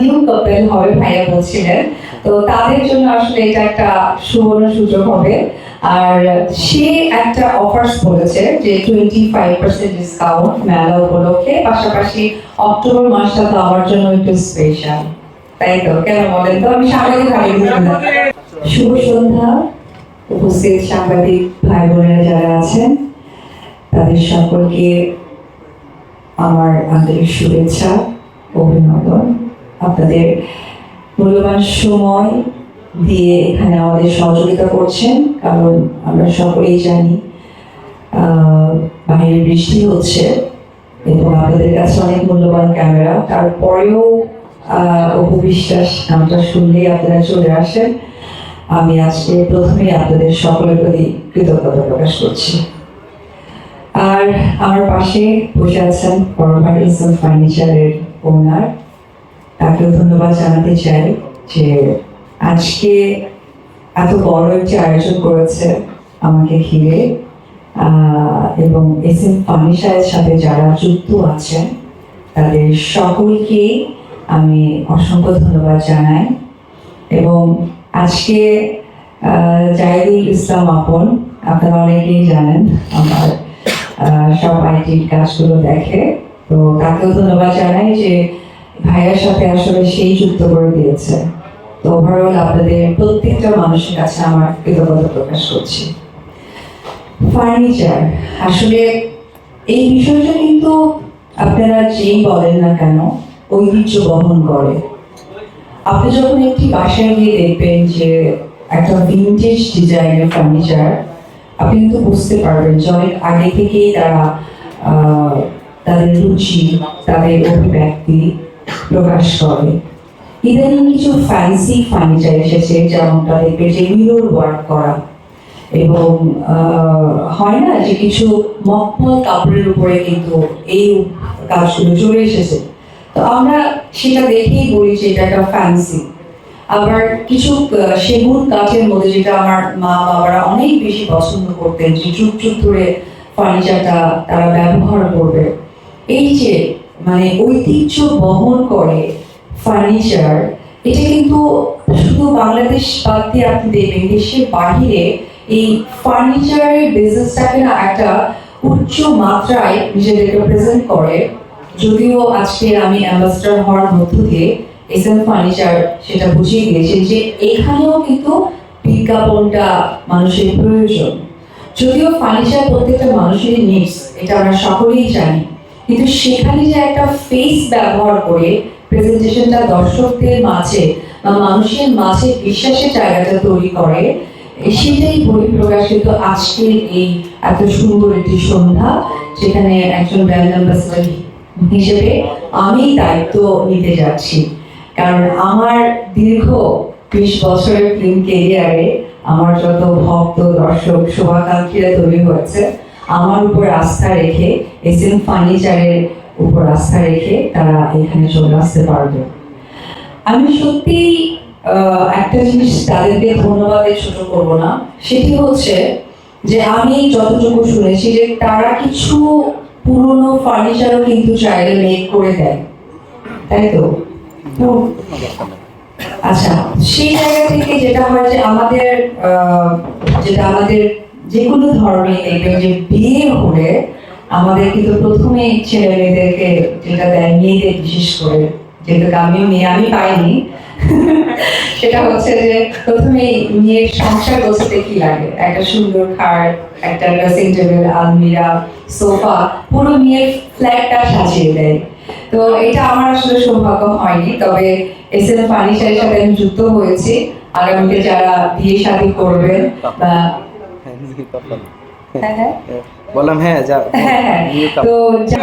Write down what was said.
New হবে বলছিলেন। তো তাদের জন্য আসলে এটা একটা সুবর্ণ সুযোগ হবে। আর সে একটা অফার্স বলেছে যে টোয়েন্টি ফাইভ পার্সেন্ট ডিসকাউন্ট মেলা উপলক্ষে, পাশাপাশি অক্টোবর মাসটা তো আমার জন্য একটু স্পেশাল তাই তো? কেন বলেন তো? আমি সাংবাদিক ভাই শুভ সন্ধ্যা, উপস্থিত সাংবাদিক ভাই বোনেরা যারা আছেন, তাদের সকলকে আমার আন্তরিক শুভেচ্ছা, অভিনন্দন। আপনাদের মূল্যবান সময় দিয়ে এখানে আমাদের সহযোগিতা করছেন কারণ আমরা সকলেই জানি বাইরে বৃষ্টি হচ্ছে এবং আপনাদের কাছে অনেক মূল্যবান ক্যামেরা। তারপরেও আহ, অপু বিশ্বাস নামটা শুনলেই আপনারা চলে আসেন। আমি আজকে প্রথমেই আপনাদের সকলের প্রতি কৃতজ্ঞতা প্রকাশ করছি। আর আমার পাশে বসে আছেন ফার্নিচারের ওনার তাকেও ধন্যবাদ জানাতে চাই যে আজকে এত বড় একটি আয়োজন করেছে আমাকে ঘিরে এবং এস এম ফার্নিচারের সাথে যারা যুক্ত আছেন, তাদের সকলকেই আমি অসংখ্য ধন্যবাদ জানাই। এবং আজকে জাহিদুল ইসলাম আপন, আপনারা অনেকেই জানেন, আমার সব আইটির কাজগুলো দেখে। তো তাকেও ধন্যবাদ জানাই যে ভাইয়ের সাথে আসলে সেই যুক্ত করে দিয়েছে। তো ওভারঅল আপনাদের প্রত্যেকটা মানুষের কাছে আমার কৃতজ্ঞতা প্রকাশ করছি। ফার্নিচার আসলে এই বিষয়টা কিন্তু আপনারা যেই বলেন না কেন, ঐতিহ্য বহন করে। আপনি যখন একটি বাসায় গিয়ে দেখবেন যে একটা ভিন্টেজ ডিজাইনের ফার্নিচার আপনি কিন্তু বুঝতে পারবেন যে অনেক আগে থেকেই তারা তাদের রুচি, তাদের অভিব্যক্তি প্রকাশ করে ইদানিং কিছু ফ্যান্সি ফার্নিচার এসেছে, যেমনটা দেখবে যে মিরর ওয়ার্ক করা। এবং হয় না যে কিছু মকমল কাপড়ের উপরে কিন্তু এই কাজগুলো চলে এসেছে। তো আমরা সেটা দেখেই বলি যে এটা একটা ফ্যান্সি আবার কিছু সেগুন কাঠের মধ্যে যেটা আমার মা বাবারা অনেক বেশি পছন্দ করতেন যে যুগ যুগ ধরে ফার্নিচারটা তারা ব্যবহার করবে। এই যে মানে ঐতিহ্য বহন করে ফার্নিচার এটা কিন্তু শুধু বাংলাদেশ বাদ দিয়ে আপনি দেখবেন, দেশের বাহিরে এই ফার্নিচারের বিজনেসটাকে না একটা উচ্চ মাত্রায় নিজেদেরকে প্রেজেন্ট করে। যদিও আজকে আমি অ্যাম্বাসডার হওয়ার মধ্য দিয়ে এস এম ফার্নিচার সেটা বুঝিয়ে দিয়েছে যে এখানেও কিন্তু বিজ্ঞাপনটা মানুষের প্রয়োজন। যদিও ফার্নিচার প্রত্যেকটা মানুষেরই নিডস এটা আমরা সকলেই জানি। কিন্তু সেখানে যে একটা ফেস ব্যবহার করে প্রেজেন্টেশনটা দর্শকদের মাঝে বা মানুষের মাঝে বিশ্বাসের জায়গাটা তৈরি করে সেটাই প্রকাশিত আজকের এই এত সুন্দর একটি সন্ধ্যা, যেখানে একজন ব্র্যান্ড হিসেবে আমি দায়িত্ব নিতে যাচ্ছি। কারণ আমার দীর্ঘ বিশ বছরের ফিল্ম কেরিয়ারে আমার যত ভক্ত, দর্শক, শুভাকাঙ্ক্ষীরা তৈরি হয়েছে আমার উপর আস্থা রেখে এস এম ফার্নিচারের উপর আস্থা রেখে তারা এখানে চলে আসতে পারবে। আমি সত্যি একটা জিনিস তাদেরকে ধন্যবাদে ছোট করব না। সেটি হচ্ছে যে আমি যতটুকু শুনেছি যে তারা কিছু পুরনো ফার্নিচারও কিন্তু চাইলে মেক করে দেয়। তাই তো? আচ্ছা সেই জায়গা থেকে যেটা হয় যে আমাদের যেটা আমাদের যে কোনো ধর্মে দেখবেন যে বিয়ে হলে আমাদের কিন্তু প্রথমে ছেলে মেয়েদেরকে যেটা দেয় মেয়েদের বিশেষ করে, যেহেতু আমি মেয়ে, আমি পাইনি। সেটা হচ্ছে যে প্রথমে মেয়ের সংসার গোছাতে কি লাগে? একটা সুন্দর খাট, একটা ড্রেসিং টেবিল আলমিরা, সোফা, পুরো মেয়ের ফ্ল্যাটটা সাজিয়ে দেয়। তো এটা আমার আসলে সৌভাগ্য হয়নি, তবে এস এম ফার্নিচারের সাথে আমি যুক্ত হয়েছি। আগামীতে যারা বিয়ে শাদী করবেন বা বললাম হ্যাঁ যা। হ্যাঁ হ্যাঁ। তো যা-